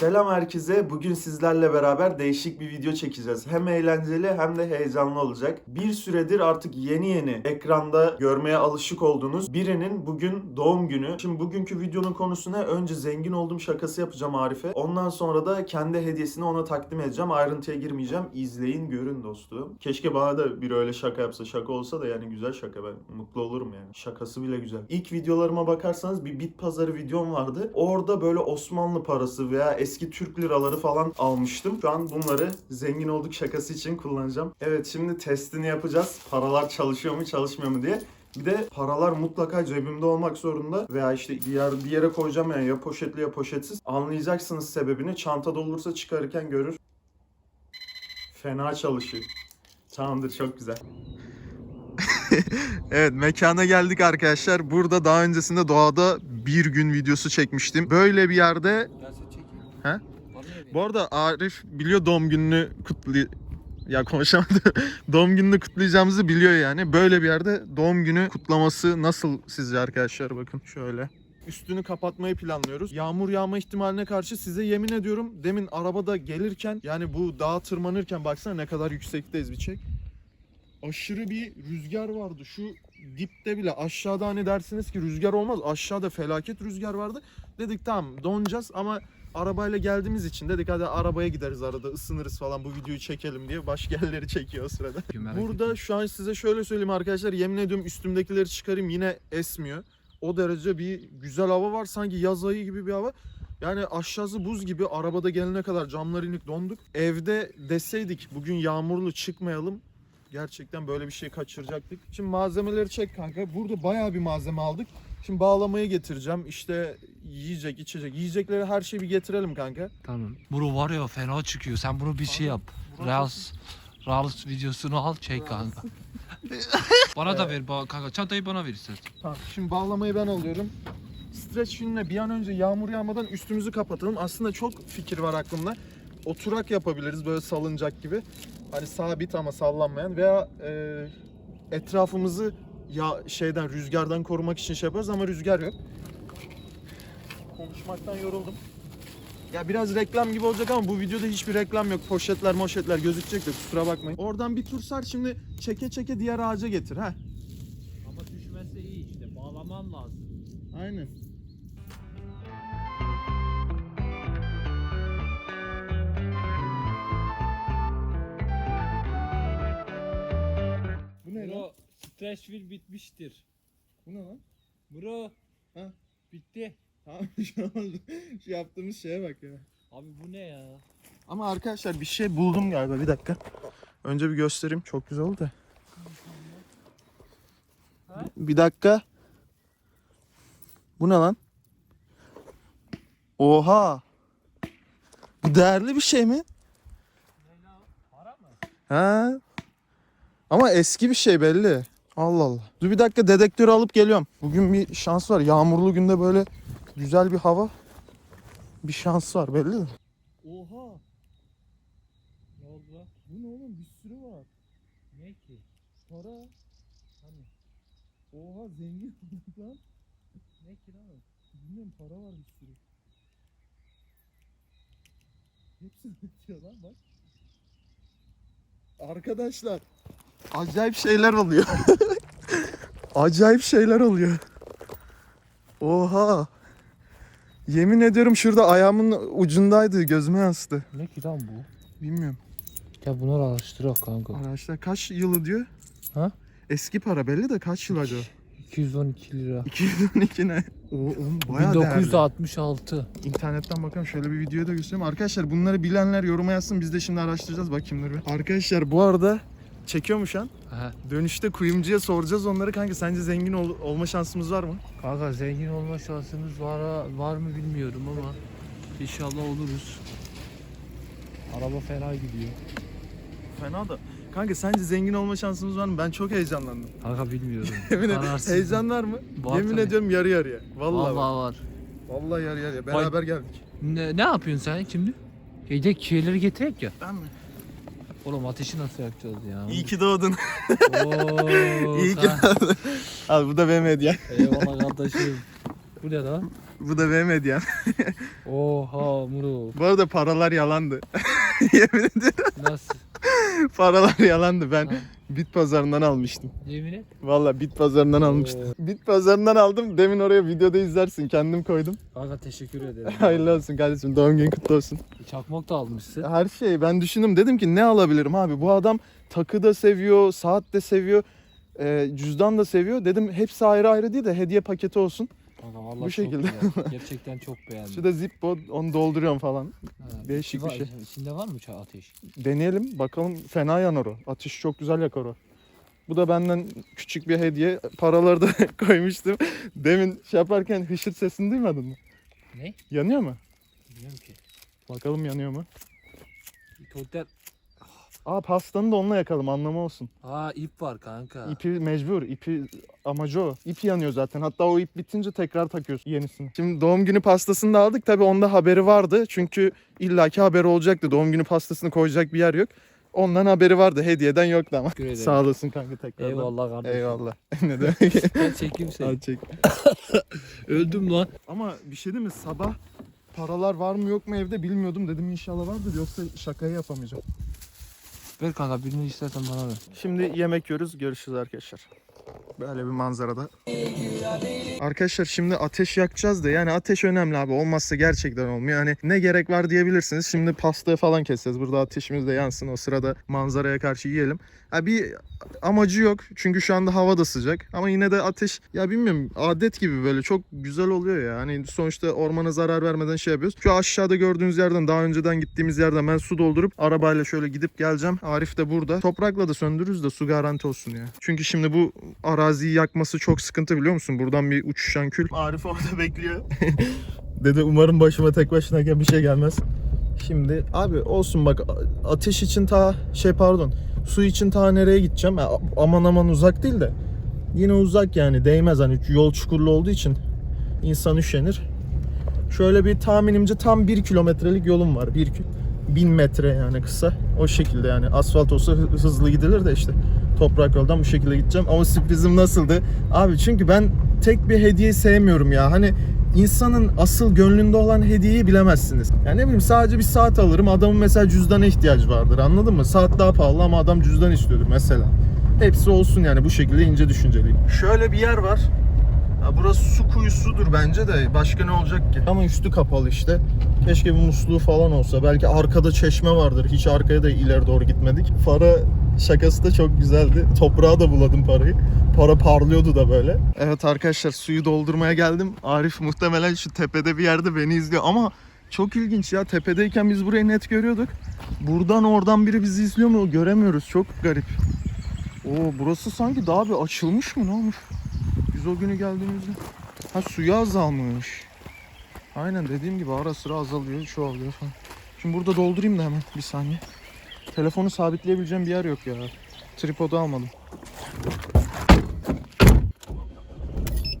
Selam herkese. Bugün sizlerle beraber değişik bir video çekeceğiz. Hem eğlenceli hem de heyecanlı olacak. Bir süredir artık yeni yeni ekranda görmeye alışık olduğunuz birinin bugün doğum günü. Şimdi bugünkü videonun konusu ne? Önce zengin oldum şakası yapacağım Arif'e. Ondan sonra da kendi hediyesini ona takdim edeceğim. Ayrıntıya girmeyeceğim. İzleyin görün dostum. Keşke bana da biri öyle şaka yapsa. Şaka olsa da yani güzel şaka ben mutlu olurum yani. Şakası bile güzel. İlk videolarıma bakarsanız bir bit pazarı videom vardı. Orada böyle Osmanlı parası veya eski Türk liraları falan almıştım. Şu an bunları zengin olduk şakası için kullanacağım. Evet şimdi testini yapacağız. Paralar çalışıyor mu çalışmıyor mu diye. Bir de paralar mutlaka cebimde olmak zorunda veya işte bir, yer, bir yere koyacağım yani ya poşetli ya poşetsiz. Anlayacaksınız sebebini. Çantada olursa çıkarırken görür. Fena çalışıyor. Tamamdır çok güzel. evet mekana geldik arkadaşlar. Burada daha öncesinde doğada bir gün videosu çekmiştim. Böyle bir yerde He? bu arada Arif biliyor doğum gününü kutlu ya konuşamadım. doğum gününü kutlayacağımızı biliyor yani. Böyle bir yerde doğum günü kutlaması nasıl sizce arkadaşlar bakın şöyle. Üstünü kapatmayı planlıyoruz. Yağmur yağma ihtimaline karşı size yemin ediyorum demin arabada gelirken yani bu dağa tırmanırken baksana ne kadar yüksekteyiz bir çek. Aşırı bir rüzgar vardı. Şu dipte bile aşağıda hani dersiniz ki rüzgar olmaz. Aşağıda felaket rüzgar vardı. Dedik tamam donacağız ama arabayla geldiğimiz için dedik hadi arabaya gideriz arada ısınırız falan bu videoyu çekelim diye başka yerleri çekiyor o sırada. Burada şu an size şöyle söyleyeyim arkadaşlar yemin ediyorum üstümdekileri çıkarayım yine esmiyor. O derece bir güzel hava var sanki yaz ayı gibi bir hava. Yani aşağısı buz gibi arabada gelene kadar camlar inik donduk. Evde deseydik bugün yağmurlu çıkmayalım gerçekten böyle bir şey kaçıracaktık. Şimdi malzemeleri çek kanka. Burada bayağı bir malzeme aldık. Şimdi bağlamayı getireceğim. İşte yiyecek, içecek. Yiyecekleri her şeyi bir getirelim kanka. Tamam. Bunu var ya fena çıkıyor. Sen bunu bir şey yap. Reels, Reels videosunu al çek kanka. bana da ver ba- kanka. Çantayı bana ver istersen. Tamam. Şimdi bağlamayı ben alıyorum. Streç filmle bir an önce yağmur yağmadan üstümüzü kapatalım. Aslında çok fikir var aklımda. Oturak yapabiliriz böyle salıncak gibi. Hani sabit ama sallanmayan veya e, etrafımızı ya şeyden rüzgardan korumak için şey yaparız ama rüzgar yok. Konuşmaktan yoruldum. Ya biraz reklam gibi olacak ama bu videoda hiçbir reklam yok. Poşetler moşetler gözükecek de kusura bakmayın. Oradan bir tur sar şimdi çeke çeke diğer ağaca getir ha. Ama düşmezse iyi işte. Bağlaman lazım. Aynen. Bro, Stretchville bitmiştir. Bu ne lan? Bro. Ha? Bitti. Tamam şu an şu yaptığımız şeye bak ya. Abi bu ne ya? Ama arkadaşlar bir şey buldum galiba bir dakika. Önce bir göstereyim çok güzel oldu da. Ha? Bir dakika. Bu ne lan? Oha. Bu değerli bir şey mi? Para mı? Ha. Ama eski bir şey belli. Allah Allah. Dur bir dakika dedektörü alıp geliyorum. Bugün bir şans var. Yağmurlu günde böyle güzel bir hava. Bir şans var belli de. Oha. Ne lan? Bu ne oğlum bir sürü var. Ne ki? Para. Hani? Oha zengin lan. Ne ki lan? Bilmiyorum para var bir sürü. Hepsi bitiyor lan bak. Arkadaşlar. Acayip şeyler oluyor. Acayip şeyler oluyor. Oha. Yemin ediyorum şurada ayağımın ucundaydı gözüme yansıdı. Ne ki lan bu? Bilmiyorum. Ya bunları araştırak kanka. Arkadaşlar kaç yılı diyor? Ha? Eski para belli de kaç yıl acaba? 212 lira. 212 ne? O, oğlum bayağı değerli. 1966. İnternetten bakalım şöyle bir videoya da göstereyim. Arkadaşlar bunları bilenler yoruma yazsın. Biz de şimdi araştıracağız. Bak kimdir bir. Arkadaşlar bu arada çekiyor mu şu an? He. Dönüşte kuyumcuya soracağız onları. Kanka sence zengin ol- olma şansımız var mı? Kanka zengin olma şansımız var var mı bilmiyorum ama inşallah oluruz. Araba fena gidiyor. Fena da. Kanka sence zengin olma şansımız var mı? Ben çok heyecanlandım. Kanka bilmiyorum. Yemin ederim. Kararsızım. Heyecan var mı? Var Yemin tabii. ediyorum yarı yarıya. Vallahi, Vallahi var. var. Vallahi yarı yarıya. Beraber geldik. Ne, ne yapıyorsun sen şimdi? Yedek şeyleri getirek ya. Ben mi? Oğlum ateşi nasıl yakacağız ya? İyi ki doğdun. Oo, İyi ki doğdun. Al bu da benim hediyem. Eyvallah kardeşim. Bu ne lan? Bu da benim hediyem. Oha Muro. Bu arada paralar yalandı. Yemin ediyorum Nasıl? paralar yalandı. Ben Ha. Bit pazarından almıştım. Yemin et. Valla bit pazarından almıştım. Bit pazarından aldım. Demin oraya videoda izlersin. Kendim koydum. Kanka teşekkür ederim. Hayırlı olsun kardeşim. Doğum günün kutlu olsun. Çakmak da almışsın. Her şey. Ben düşündüm. Dedim ki ne alabilirim abi? Bu adam takı da seviyor, saat de seviyor. e, cüzdan da seviyor. Dedim hepsi ayrı ayrı değil de hediye paketi olsun. Kanka vallahi Bu çok şekilde. güzel. Gerçekten çok beğendim. Şu da Zippo onu dolduruyorum falan. Ha, değişik bir var- şey. İçinde var mı çay ateş? Deneyelim bakalım fena yanar o. Ateş çok güzel yakar o. Bu da benden küçük bir hediye. Paraları da koymuştum. Demin şey yaparken hışırt sesini duymadın mı? Ne? Yanıyor mu? Bilmiyorum ki. Bakalım yanıyor mu? Tuvaletler... Aa pastanı da onunla yakalım anlamı olsun. Aa ip var kanka. İpi mecbur. ipi amacı o. İp yanıyor zaten. Hatta o ip bitince tekrar takıyorsun yenisini. Şimdi doğum günü pastasını da aldık. Tabii onda haberi vardı. Çünkü illaki haberi olacaktı. Doğum günü pastasını koyacak bir yer yok. Ondan haberi vardı. Hediyeden yoktu ama. Teşekkür ederim. Sağ olasın kanka tekrardan. Eyvallah kardeşim. Eyvallah. ne demek? Ben çekeyim seni. Al çek. Öldüm lan. Ama bir şey değil mi? Sabah paralar var mı yok mu evde bilmiyordum. Dedim inşallah vardır yoksa şakayı yapamayacağım. Ver kanka birini istersen bana ver. Şimdi yemek yiyoruz. Görüşürüz arkadaşlar. Böyle bir manzarada. Arkadaşlar şimdi ateş yakacağız da yani ateş önemli abi. Olmazsa gerçekten olmuyor. Hani ne gerek var diyebilirsiniz. Şimdi pastayı falan keseceğiz. Burada ateşimiz de yansın. O sırada manzaraya karşı yiyelim. Ha bir amacı yok. Çünkü şu anda hava da sıcak. Ama yine de ateş ya bilmiyorum adet gibi böyle çok güzel oluyor ya. Hani sonuçta ormana zarar vermeden şey yapıyoruz. Şu aşağıda gördüğünüz yerden daha önceden gittiğimiz yerden ben su doldurup arabayla şöyle gidip geleceğim. Arif de burada. Toprakla da söndürürüz de su garanti olsun ya. Çünkü şimdi bu araziyi yakması çok sıkıntı biliyor musun? Buradan bir uçuşan kül. Arif orada bekliyor. Dede umarım başıma tek başınayken bir şey gelmez. Şimdi abi olsun bak ateş için ta şey pardon su için ta nereye gideceğim? Ya, aman aman uzak değil de yine uzak yani değmez hani yol çukurlu olduğu için insan üşenir. Şöyle bir tahminimce tam bir kilometrelik yolum var. Bir ki- bin metre yani kısa. O şekilde yani asfalt olsa hı- hızlı gidilir de işte toprak yoldan bu şekilde gideceğim. Ama sürprizim nasıldı? Abi çünkü ben tek bir hediye sevmiyorum ya. Hani insanın asıl gönlünde olan hediyeyi bilemezsiniz. Yani ne bileyim sadece bir saat alırım. Adamın mesela cüzdana ihtiyacı vardır. Anladın mı? Saat daha pahalı ama adam cüzdan istiyordur mesela. Hepsi olsun yani bu şekilde ince düşünceliyim. Şöyle bir yer var. Ya burası su kuyusudur bence de başka ne olacak ki? Ama üstü kapalı işte. Keşke bir musluğu falan olsa. Belki arkada çeşme vardır. Hiç arkaya da ileri doğru gitmedik. Para şakası da çok güzeldi. Toprağa da buladım parayı. Para parlıyordu da böyle. Evet arkadaşlar suyu doldurmaya geldim. Arif muhtemelen şu tepede bir yerde beni izliyor ama çok ilginç ya. Tepedeyken biz burayı net görüyorduk. Buradan oradan biri bizi izliyor mu göremiyoruz. Çok garip. Oo burası sanki daha bir açılmış mı ne olmuş? Biz o günü geldiğimizde. Ha suyu azalmış. Aynen dediğim gibi ara sıra azalıyor, çoğalıyor falan. Şimdi burada doldurayım da hemen bir saniye. Telefonu sabitleyebileceğim bir yer yok ya. Tripodu almadım.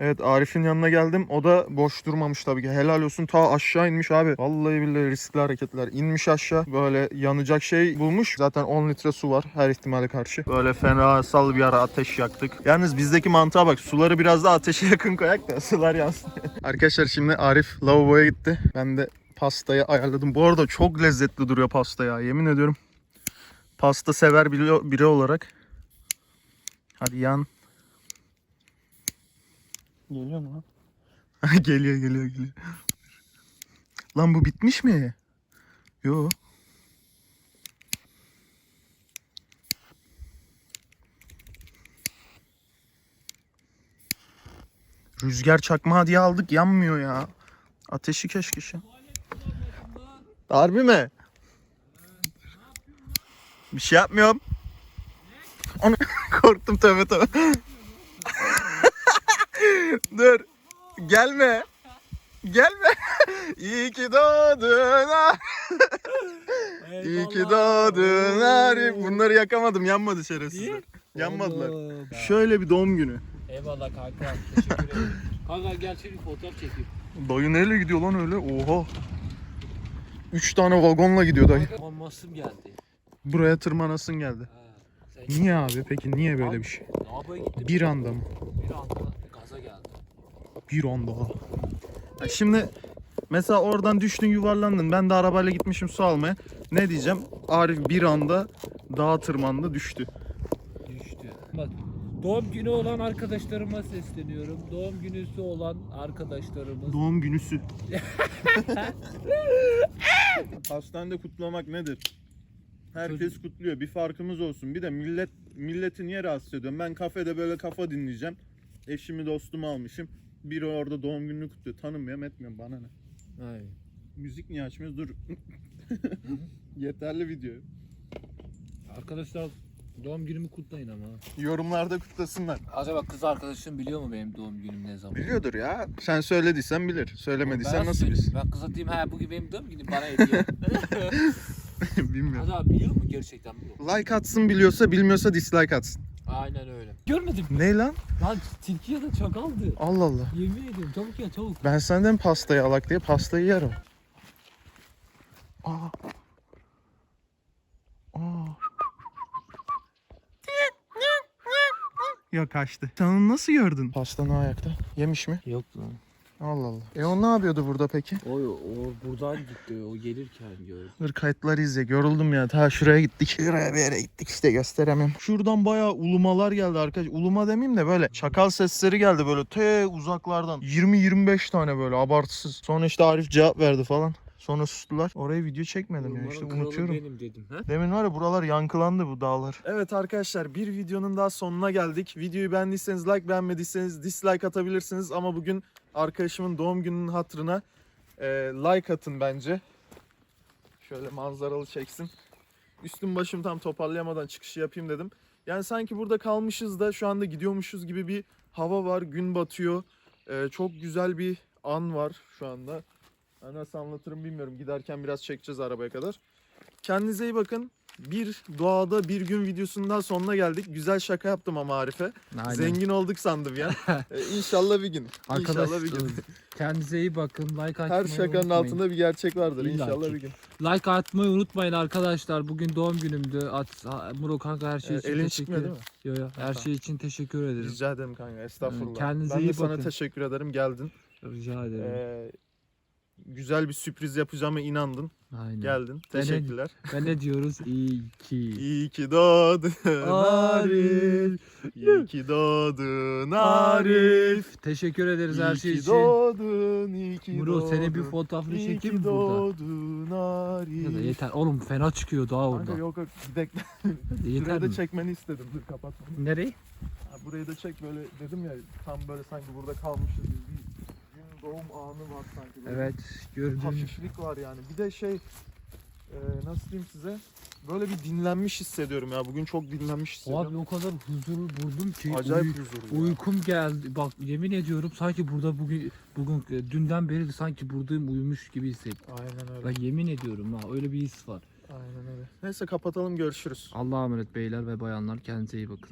Evet Arif'in yanına geldim. O da boş durmamış tabii ki. Helal olsun. Ta aşağı inmiş abi. Vallahi billahi riskli hareketler. İnmiş aşağı. Böyle yanacak şey bulmuş. Zaten 10 litre su var her ihtimale karşı. Böyle fenasal bir ara ateş yaktık. Yalnız bizdeki mantığa bak. Suları biraz da ateşe yakın koyak da sular yansın. Arkadaşlar şimdi Arif lavaboya gitti. Ben de pastayı ayarladım. Bu arada çok lezzetli duruyor pasta ya. Yemin ediyorum. Pasta sever biri, olarak. Hadi yan. Geliyor mu lan? geliyor geliyor geliyor. Lan bu bitmiş mi? Yo. Rüzgar çakmağı diye aldık yanmıyor ya. Ateşi keşke şey. Harbi mi? Bir şey yapmıyorum. Onu korktum tövbe tövbe. Dur. Gelme. Gelme. İyi ki doğdun ha. İyi ki doğdun Arif. Bunları yakamadım. Yanmadı şerefsizler. Yanmadılar. Şöyle bir doğum günü. Eyvallah kanka. Teşekkür ederim. kanka gel bir fotoğraf çekeyim. Dayı neyle gidiyor lan öyle? Oha. Üç tane vagonla gidiyor dayı. Olmasım geldi. Buraya tırmanasın geldi. Ha. Sen Niye abi? Peki niye böyle bir şey? Lavaboya gittim. Bir anda mı? Bir anda gaza geldi. Bir anda. Ya Şimdi mesela oradan düştün yuvarlandın. Ben de arabayla gitmişim su almaya. Ne diyeceğim? Arif bir anda dağa tırmandı düştü. Düştü. Bak doğum günü olan arkadaşlarıma sesleniyorum. Doğum günüsü olan arkadaşlarımız. Doğum günüsü. Hastanede kutlamak nedir? Herkes kutluyor. Bir farkımız olsun. Bir de millet milleti niye rahatsız ediyorum? Ben kafede böyle kafa dinleyeceğim. Eşimi dostumu almışım. Biri orada doğum gününü kutluyor. Tanımıyorum etmiyorum bana ne. Aynen. Müzik niye açmıyoruz? Dur. Yeterli video. Arkadaşlar doğum günümü kutlayın ama. Yorumlarda kutlasınlar. Acaba kız arkadaşım biliyor mu benim doğum günüm ne zaman? Biliyordur ya. Sen söylediysen bilir. Söylemediysen nasıl bilsin? Ben kıza diyeyim ha bugün benim doğum günüm bana hediye. Bilmiyorum. Acaba biliyor mu gerçekten bu? Like atsın biliyorsa bilmiyorsa dislike atsın. Aynen öyle. Görmedim. Ne lan? Lan tilki ya da çakaldı. Allah Allah. Yemin ediyorum çabuk ya çabuk. Ben senden pastayı alak diye pastayı yer o. Aa. Aa. Ya kaçtı. Sen onu nasıl gördün? Pasta ne ayakta? Yemiş mi? Yok lan. Allah Allah. E o ne yapıyordu burada peki? O, o buradan gitti. O gelirken gördüm. Dur kayıtları izle. Yoruldum ya. Ta şuraya gittik. Şuraya bir yere gittik işte gösteremem. Şuradan bayağı ulumalar geldi arkadaş. Uluma demeyeyim de böyle çakal sesleri geldi böyle te uzaklardan. 20-25 tane böyle abartısız. Sonra işte Arif cevap verdi falan. Sonra sustular. Oraya video çekmedim ya işte unutuyorum. benim dedim. Ha? Demin var ya buralar yankılandı bu dağlar. Evet arkadaşlar bir videonun daha sonuna geldik. Videoyu beğendiyseniz like beğenmediyseniz dislike atabilirsiniz. Ama bugün arkadaşımın doğum gününün hatırına e, like atın bence. Şöyle manzaralı çeksin. Üstüm başım tam toparlayamadan çıkışı yapayım dedim. Yani sanki burada kalmışız da şu anda gidiyormuşuz gibi bir hava var. Gün batıyor. E, çok güzel bir an var şu anda. Ha, Nasıl anlatırım bilmiyorum. Giderken biraz çekeceğiz arabaya kadar. Kendinize iyi bakın. Bir doğada bir gün videosundan sonuna geldik. Güzel şaka yaptım ama Arif'e. Zengin olduk sandım ya. ee, inşallah bir gün. İnşallah bir gün. kendinize iyi bakın. Like atmayı Her şakanın unutmayın. altında bir gerçek vardır. İlla İnşallah ki. bir gün. Like atmayı unutmayın arkadaşlar. Bugün doğum günümdü. At, Muro kanka her şey Ee, için elin teşekkür mi? Yo, yo, her şey için teşekkür ederim. Rica ederim kanka. Estağfurullah. Kendinize ben de iyi sana bakın. teşekkür ederim. Geldin. Rica ederim. Ee, güzel bir sürpriz yapacağıma inandın. Aynen. Geldin. Ben de- Teşekkürler. Ve ne diyoruz? İyi ki. İyi ki doğdun Arif. İyi ki doğdun Arif. Teşekkür ederiz her İyi şey ki için. doğdun, iyi ki Muro senin bir doğdun. fotoğrafını İyi çekeyim ki mi burada? doğdun Arif. Ya da yeter. Oğlum fena çıkıyor daha orada. Kanka yok yok bir. Hadi yeter da mi? çekmeni istedim. Dur kapatma. Nereye? Ha, burayı da çek böyle dedim ya tam böyle sanki burada kalmışız gibi bir doğum anı var sanki. Böyle Evet bir gördüğün. Hafiflik var yani. Bir de şey e, nasıl diyeyim size? Böyle bir dinlenmiş hissediyorum ya. Bugün çok dinlenmiş hissediyorum. Abi o kadar huzur buldum ki. Acayip uy- huzurlu. Uykum geldi. Bak yemin ediyorum sanki burada bugün bugün e, dünden beri sanki buradayım uyumuş gibi hissettim. Aynen öyle. Bak yemin ediyorum ha öyle bir his var. Aynen öyle. Neyse kapatalım görüşürüz. Allah'a emanet beyler ve bayanlar kendinize iyi bakın.